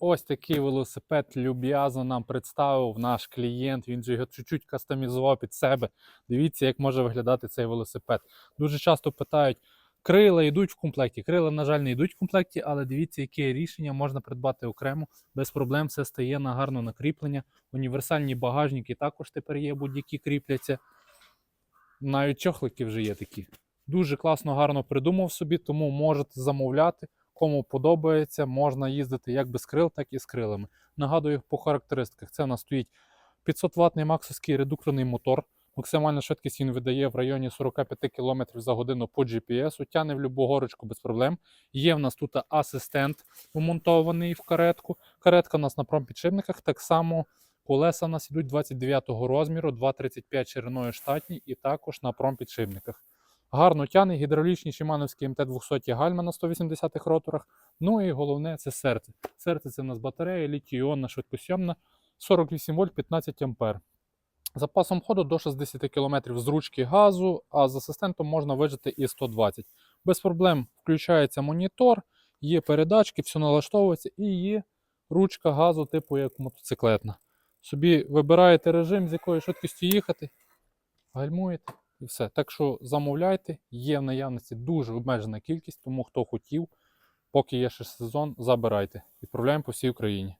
Ось такий велосипед люб'язно нам представив наш клієнт. Він же його чуть-чуть кастомізував під себе. Дивіться, як може виглядати цей велосипед. Дуже часто питають, крила йдуть в комплекті. Крила, на жаль, не йдуть в комплекті, але дивіться, яке рішення можна придбати окремо. Без проблем все стає на гарно накріплення. Універсальні багажники також тепер є, будь-які кріпляться. Навіть чохлики вже є такі. Дуже класно, гарно придумав собі, тому можете замовляти. Кому подобається, можна їздити як без крил, так і з крилами. Нагадую по характеристиках. Це у нас стоїть 500 ватний максовський редукторний мотор. Максимальна швидкість він видає в районі 45 км за годину по GPS. Тяне в любу горочку без проблем. Є в нас тут асистент вмонтований в каретку. Каретка у нас на промпідшипниках. Так само колеса у нас йдуть 29-го розміру, 2,35 шириною штатні і також на промпідшипниках. Гарно тяне гідравлічні Шимановські МТ-200 гальма на 180-х роторах. Ну і головне це серце. Серце це у нас батарея, літій-іонна швидкосйомна, 48 вольт 15 ампер. Запасом ходу до 60 км з ручки газу, а з асистентом можна вижити і 120. Без проблем включається монітор, є передачки, все налаштовується і є ручка газу, типу як мотоциклетна. Собі вибираєте режим, з якою швидкістю їхати, гальмуєте і все. Так що замовляйте, є в наявності дуже обмежена кількість, тому хто хотів, поки є ще сезон, забирайте. Відправляємо по всій Україні.